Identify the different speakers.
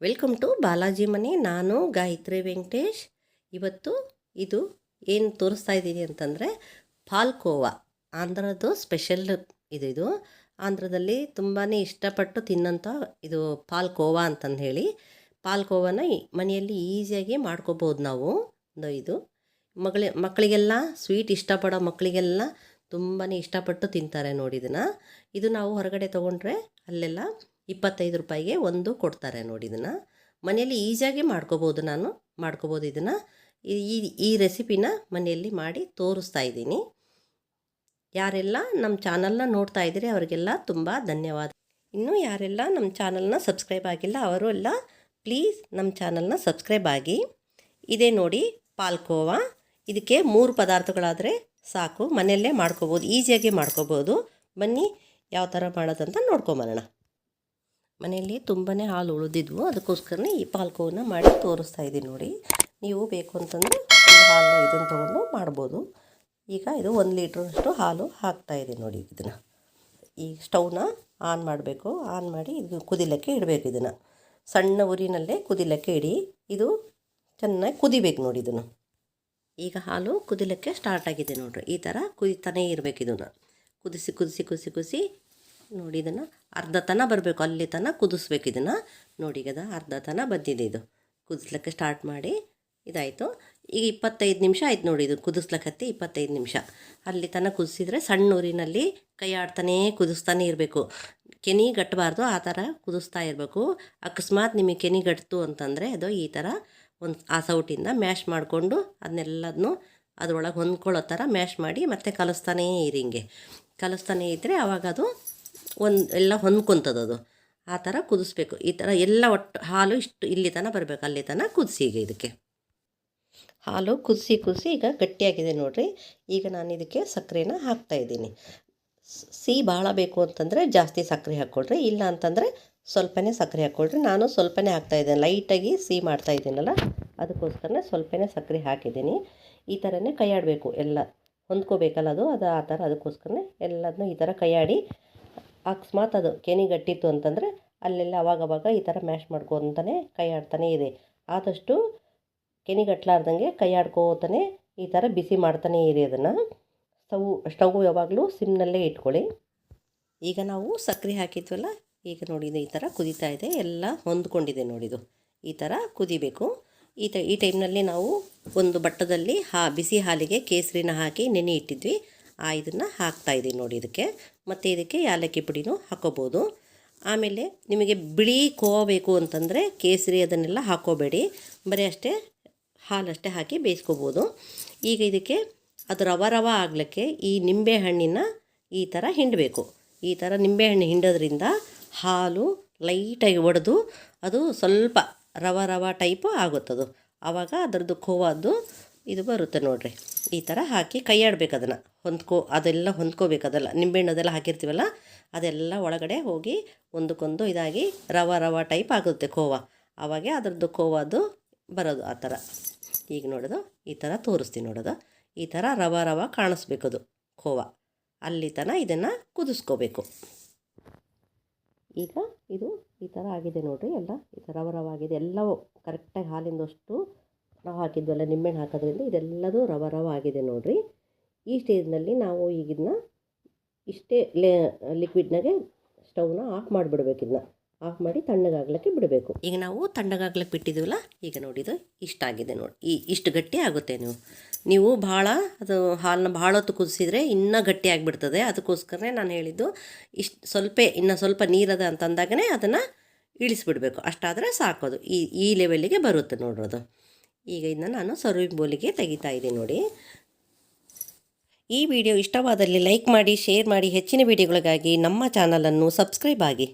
Speaker 1: Welcome to Balaji ಮನೆ ನಾನು ಗಾಯತ್ರಿ ವೆಂಕಟೇಶ್ ಇವತ್ತು ಇದು ಏನು ತೋರಿಸ್ತಾ ಇದ್ದೀನಿ ಅಂತಂದರೆ ಪಾಲ್ಕೋವಾ ಆಂಧ್ರದ್ದು ಸ್ಪೆಷಲ್ ಇದು ಇದು ಆಂಧ್ರದಲ್ಲಿ ತುಂಬಾ ಇಷ್ಟಪಟ್ಟು ತಿನ್ನೋಂಥ ಇದು ಪಾಲ್ಕೋವಾ ಅಂತಂದು ಹೇಳಿ ಪಾಲ್ಕೋವಾನ ಮನೆಯಲ್ಲಿ ಈಸಿಯಾಗಿ ಮಾಡ್ಕೋಬೋದು ನಾವು ಇದು- ಮಗಳ ಮಕ್ಕಳಿಗೆಲ್ಲ ಸ್ವೀಟ್ ಇಷ್ಟಪಡೋ ಮಕ್ಕಳಿಗೆಲ್ಲ ತುಂಬಾ ಇಷ್ಟಪಟ್ಟು ತಿಂತಾರೆ ನೋಡಿ ಇದು ನಾವು ಹೊರಗಡೆ ತೊಗೊಂಡ್ರೆ ಅಲ್ಲೆಲ್ಲ ಇಪ್ಪತ್ತೈದು ರೂಪಾಯಿಗೆ ಒಂದು ಕೊಡ್ತಾರೆ ನೋಡಿ ಇದನ್ನು. ಮನೆಯಲ್ಲಿ ಈಸಿಯಾಗಿ ಮಾಡ್ಕೋಬೋದು ನಾನು, ಮಾಡ್ಕೋಬೋದು ಇದನ್ನು. ಈ, ಈ- ರೆಸಿಪಿನ ಮನೆಯಲ್ಲಿ ಮಾಡಿ ತೋರಿಸ್ತಾ ಇದ್ದೀನಿ. ಯಾರೆಲ್ಲ ನಮ್ಮ ಚಾನಲ್ನ ನೋಡ್ತಾ ಇದ್ದೀರಿ ಅವರಿಗೆಲ್ಲ ತುಂಬ ಧನ್ಯವಾದ. ಇನ್ನು ಯಾರೆಲ್ಲ ನಮ್ಮ ಚಾನಲ್ನ ಸಬ್ಸ್ಕ್ರೈಬ್ ಆಗಿಲ್ಲ ಅವರು ಎಲ್ಲ ಪ್ಲೀಸ್ ನಮ್ಮ ಚಾನಲ್ನ ಸಬ್ಸ್ಕ್ರೈಬ್ ಆಗಿ. ಇದೇ ನೋಡಿ ಪಾಲ್ಕೋವಾ. ಇದಕ್ಕೆ ಮೂರು ಪದಾರ್ಥಗಳಾದರೆ ಸಾಕು, ಮನೆಯಲ್ಲೇ ಮಾಡ್ಕೋಬೋದು ಈಸಿಯಾಗಿ ಮಾಡ್ಕೋಬೋದು. ಬನ್ನಿ ಯಾವ ಥರ ಮಾಡೋದಂತ ನೋಡ್ಕೊಂಬರೋಣ. ಮನೆಯಲ್ಲಿ ತುಂಬಾ ಹಾಲು ಉಳಿದಿದ್ವು. ಅದಕ್ಕೋಸ್ಕರನೇ ಈ ಪಾಲ್ಕೋವನ್ನು ಮಾಡಿ ತೋರಿಸ್ತಾ ಇದ್ದೀನಿ ನೋಡಿ. ನೀವು ಬೇಕು ಅಂತಂದರೆ ಹಾಲು ಇದನ್ನು ತೊಗೊಂಡು ಮಾಡ್ಬೋದು. ಈಗ ಇದು ಒಂದು ಲೀಟ್ರಷ್ಟು ಹಾಲು ಹಾಕ್ತಾ ಇದ್ದೀನಿ ನೋಡಿ ಇದನ್ನು. ಈ ಸ್ಟೌನ ಆನ್ ಮಾಡಬೇಕು. ಆನ್ ಮಾಡಿ ಇದು ಕುದಿಲಕ್ಕೆ ಇಡಬೇಕು ಇದನ್ನು. ಸಣ್ಣ ಉರಿನಲ್ಲೇ ಕುದಿಲಕ್ಕೆ ಇಡಿ. ಇದು ಚೆನ್ನಾಗಿ ಕುದಿಬೇಕು ನೋಡಿ ಇದನ್ನು. ಈಗ ಹಾಲು ಕುದಿಲಕ್ಕೆ ಸ್ಟಾರ್ಟ್ ಆಗಿದೆ ನೋಡಿರಿ. ಈ ಥರ ಕುದಿತಾನೇ ಇರಬೇಕು ಇದನ್ನು. ಕುದಿಸಿ ಕುದಿಸಿ ಕುದಿಸಿ ಕುದಿಸಿ ನೋಡಿ ಇದನ್ನು. ಅರ್ಧ ತನ ಬರಬೇಕು, ಅಲ್ಲಿ ತನ ಕುದಿಸ್ಬೇಕು ಇದನ್ನು. ನೋಡಿ ಈಗ ಅರ್ಧ ತನ ಬಂದಿದೆ ಇದು. ಕುದಿಸ್ಲಿಕ್ಕೆ ಸ್ಟಾರ್ಟ್ ಮಾಡಿ ಇದಾಯಿತು. ಈಗ ಇಪ್ಪತ್ತೈದು ನಿಮಿಷ ಆಯ್ತು ನೋಡಿ ಇದು ಕುದಿಸ್ಲಕ್ಕತ್ತಿ ಇಪ್ಪತ್ತೈದು ನಿಮಿಷ. ಅಲ್ಲಿ ತನಕ ಕುದಿಸಿದ್ರೆ ಸಣ್ಣ ಊರಿನಲ್ಲಿ ಕೈ ಆಡ್ತಾನೇ ಕುದಿಸ್ತಾನೆ ಇರಬೇಕು. ಕೆನಿ ಗಟ್ಟಬಾರ್ದು ಆ ಥರ ಕುದಿಸ್ತಾ ಇರಬೇಕು. ಅಕಸ್ಮಾತ್ ನಿಮಗೆ ಕೆನಿ ಗಟ್ತು ಅಂತಂದರೆ ಅದು ಈ ಥರ ಒಂದು ಆ ಸೌಟಿಂದ ಮ್ಯಾಶ್ ಮಾಡಿಕೊಂಡು ಅದನ್ನೆಲ್ಲದನ್ನು ಅದರೊಳಗೆ ಹೊಂದ್ಕೊಳ್ಳೋ ಥರ ಮ್ಯಾಶ್ ಮಾಡಿ ಮತ್ತೆ ಕಲಿಸ್ತಾನೇ ಇರಿ ಹಿಂಗೆ. ಕಲಿಸ್ತಾನೇ ಇದ್ದರೆ ಆವಾಗ ಅದು ಒಂದು, ಎಲ್ಲ ಹೊಂದ್ಕೊಂತದ ಅದು. ಆ ಥರ ಕುದಿಸ್ಬೇಕು. ಈ ಥರ ಎಲ್ಲ ಒಟ್ಟು, ಹಾಲು ಇಷ್ಟು ಇಲ್ಲಿ ತನಕ ಬರಬೇಕು. ಅಲ್ಲಿ ತನಕ ಕುದಿಸಿ ಈಗ ಇದಕ್ಕೆ. ಹಾಲು ಕುದಿಸಿ ಕುದಿಸಿ ಈಗ ಗಟ್ಟಿಯಾಗಿದೆ ನೋಡಿರಿ. ಈಗ ನಾನು ಇದಕ್ಕೆ ಸಕ್ಕರೆನ ಹಾಕ್ತಾಯಿದ್ದೀನಿ ಸಿಹಿ ಭಾಳ ಬೇಕು ಅಂತಂದರೆ ಜಾಸ್ತಿ ಸಕ್ಕರೆ ಹಾಕ್ಕೊಳ್ರಿ. ಇಲ್ಲ ಅಂತಂದರೆ ಸ್ವಲ್ಪನೇ ಸಕ್ಕರೆ ಹಾಕ್ಕೊಳ್ರಿ. ನಾನು ಸ್ವಲ್ಪನೇ ಹಾಕ್ತಾಯಿದ್ದೇನೆ ಲೈಟಾಗಿ ಸಿಹಿ ಮಾಡ್ತಾ ಇದ್ದೀನಲ್ಲ, ಅದಕ್ಕೋಸ್ಕರನೇ ಸ್ವಲ್ಪನೇ ಸಕ್ಕರೆ ಹಾಕಿದ್ದೀನಿ. ಈ ಥರನೇ ಕೈಯಾಡಬೇಕು ಎಲ್ಲ. ಹೊಂದ್ಕೋಬೇಕಲ್ಲ ಅದು ಅದು ಆ ಥರ ಅದಕ್ಕೋಸ್ಕರನೇ ಎಲ್ಲದನ್ನೂ ಈ ಥರ ಕೈಯಾಡಿ ಅಕಸ್ಮಾತ್ ಅದು ಕೆನಿ ಗಟ್ಟಿತ್ತು ಅಂತಂದರೆ ಅಲ್ಲೆಲ್ಲ ಅವಾಗವಾಗ ಈ ಥರ ಮ್ಯಾಶ್ ಮಾಡ್ಕೊತಾನೆ ಕೈ ಆಡ್ತಾನೆ ಇದೆ. ಆದಷ್ಟು ಕೆನಿ ಗಟ್ಲಾರ್ದಂಗೆ ಕೈ ಆಡ್ಕೋತಾನೆ ಈ ಥರ ಬಿಸಿ ಮಾಡ್ತಾನೆ ಇರಿ ಅದನ್ನು. ಸ್ಟವ್ ಸ್ಟವ್ ಯಾವಾಗಲೂ ಸಿಮ್ನಲ್ಲೇ ಇಟ್ಕೊಳ್ಳಿ. ಈಗ ನಾವು ಸಕ್ಕರೆ ಹಾಕಿದ್ವಲ್ಲ, ಈಗ ನೋಡಿ ಈ ಥರ ಕುದೀತಾ ಇದೆ, ಎಲ್ಲ ಹೊಂದ್ಕೊಂಡಿದೆ ನೋಡಿದು. ಈ ಥರ ಕುದಿಬೇಕು. ಈ ಈ ಟೈಮ್ನಲ್ಲಿ ನಾವು ಒಂದು ಬಟ್ಟದಲ್ಲಿ ಹಾ, ಬಿಸಿ ಹಾಲಿಗೆ ಕೇಸರಿನ ಹಾಕಿ ನೆನೆ ಇಟ್ಟಿದ್ವಿ. ಆ, ಇದನ್ನು ಹಾಕ್ತಾ ಇದ್ದೀನಿ ನೋಡಿ ಇದಕ್ಕೆ. ಮತ್ತು ಇದಕ್ಕೆ ಯಾಲಕ್ಕಿ ಪುಡಿನೂ ಹಾಕೋಬೋದು. ಆಮೇಲೆ ನಿಮಗೆ ಬಿಳಿ ಕೋವ ಬೇಕು ಅಂತಂದರೆ ಕೇಸರಿ ಅದನ್ನೆಲ್ಲ ಹಾಕೋಬೇಡಿ. ಬರೀ ಅಷ್ಟೇ ಹಾಲಷ್ಟೇ ಹಾಕಿ ಬೇಯಿಸ್ಕೋಬೋದು. ಈಗ ಇದಕ್ಕೆ ಅದು ರವ ರವ ಆಗಲಿಕ್ಕೆ ಈ ನಿಂಬೆಹಣ್ಣಿನ ಈ ಥರ ಹಿಂಡಬೇಕು. ಈ ಥರ ನಿಂಬೆಹಣ್ಣು ಹಿಂಡೋದ್ರಿಂದ ಹಾಲು ಲೈಟಾಗಿ ಒಡೆದು ಅದು ಸ್ವಲ್ಪ ರವ ರವ ಟೈಪು ಆಗುತ್ತದು. ಆವಾಗ ಅದರದ್ದು ಖೋವಾದ್ದು ಇದು ಬರುತ್ತೆ ನೋಡಿರಿ. ಈ ಥರ ಹಾಕಿ ಕೈಯಾಡ್ಬೇಕು ಅದನ್ನು. ಹೊಂದ್ಕೋ, ಅದೆಲ್ಲ ಹೊಂದ್ಕೋಬೇಕು ಅದೆಲ್ಲ. ನಿಂಬೆಹಣ್ಣು ಅದೆಲ್ಲ ಹಾಕಿರ್ತೀವಲ್ಲ, ಅದೆಲ್ಲ ಒಳಗಡೆ ಹೋಗಿ ಒಂದಕ್ಕೊಂದು ಇದಾಗಿ ರವ ರವ ಟೈಪ್ ಆಗುತ್ತೆ ಕೋವಾ. ಆವಾಗ ಅದರದ್ದು ಕೋವಾದು ಬರೋದು ಆ ಥರ ಈಗ ನೋಡೋದು, ಈ ಥರ ತೋರಿಸ್ತೀನಿ ನೋಡೋದು. ಈ ಥರ ರವ ರವ ಕಾಣಿಸ್ಬೇಕದು ಕೋವಾ. ಅಲ್ಲಿ ತನಕ ಇದನ್ನು ಕುದಿಸ್ಕೋಬೇಕು. ಈಗ ಇದು ಈ ಥರ ಆಗಿದೆ ನೋಡಿರಿ ಎಲ್ಲ. ಈ ಥರ ರವ ರವ ಆಗಿದೆ. ಎಲ್ಲವೂ ಕರೆಕ್ಟಾಗಿ ಹಾಲಿಂದಷ್ಟು ನಾವು ಹಾಕಿದ್ವಲ್ಲ ನಿಂಬೆಹಣ್ಣು ಹಾಕೋದ್ರಿಂದ ಇದೆಲ್ಲದೂ ರವ ರವ ಆಗಿದೆ ನೋಡಿರಿ. ಈ ಸ್ಟೇಜ್ನಲ್ಲಿ ನಾವು ಈಗ ಇದನ್ನ ಇಷ್ಟೇ ಲೇ ಲಿಕ್ವಿಡ್ನಾಗೆ ಸ್ಟೌವ್ನ ಆಫ್ ಮಾಡಿಬಿಡ್ಬೇಕು ಇದನ್ನ. ಆಫ್ ಮಾಡಿ ತಣ್ಣಗಾಗ್ಲಿಕ್ಕೆ ಬಿಡಬೇಕು. ಈಗ ನಾವು ತಣ್ಣಗಾಗ್ಲಿಕ್ಕೆ ಬಿಟ್ಟಿದ್ದೀವಲ್ಲ ಈಗ ನೋಡಿದು ಇಷ್ಟ ಆಗಿದೆ ನೋಡಿ. ಈ ಇಷ್ಟು ಗಟ್ಟಿ ಆಗುತ್ತೆ ನೀವು. ನೀವು ಭಾಳ ಅದು ಹಾಲನ್ನ ಭಾಳ ಹೊತ್ತು ಕುದಿಸಿದ್ರೆ ಇನ್ನೂ ಗಟ್ಟಿ ಆಗಿಬಿಡ್ತದೆ. ಅದಕ್ಕೋಸ್ಕರನೇ ನಾನು ಹೇಳಿದ್ದು ಇಷ್ಟು ಸ್ವಲ್ಪ ಇನ್ನು ಸ್ವಲ್ಪ ನೀರದ ಅಂತಂದಾಗನೇ ಅದನ್ನು ಇಳಿಸ್ಬಿಡ್ಬೇಕು. ಅಷ್ಟಾದರೆ ಸಾಕೋದು. ಈ ಈ ಲೆವೆಲ್ಲಿಗೆ ಬರುತ್ತೆ ನೋಡೋದು ಈಗ ಇದನ್ನ ನಾನು ಸರ್ವಿಂಗ್ ಬೋಲಿಗೆ ತೆಗಿತಾ ಇದ್ದೀನಿ ನೋಡಿ. ಈ ವಿಡಿಯೋ ಇಷ್ಟವಾದಲ್ಲಿ ಲೈಕ್ ಮಾಡಿ, ಶೇರ್ ಮಾಡಿ, ಹೆಚ್ಚಿನ ವಿಡಿಯೋಗಳಿಗಾಗಿ ನಮ್ಮ ಚಾನಲನ್ನು ಸಬ್ಸ್ಕ್ರೈಬ್ ಆಗಿ.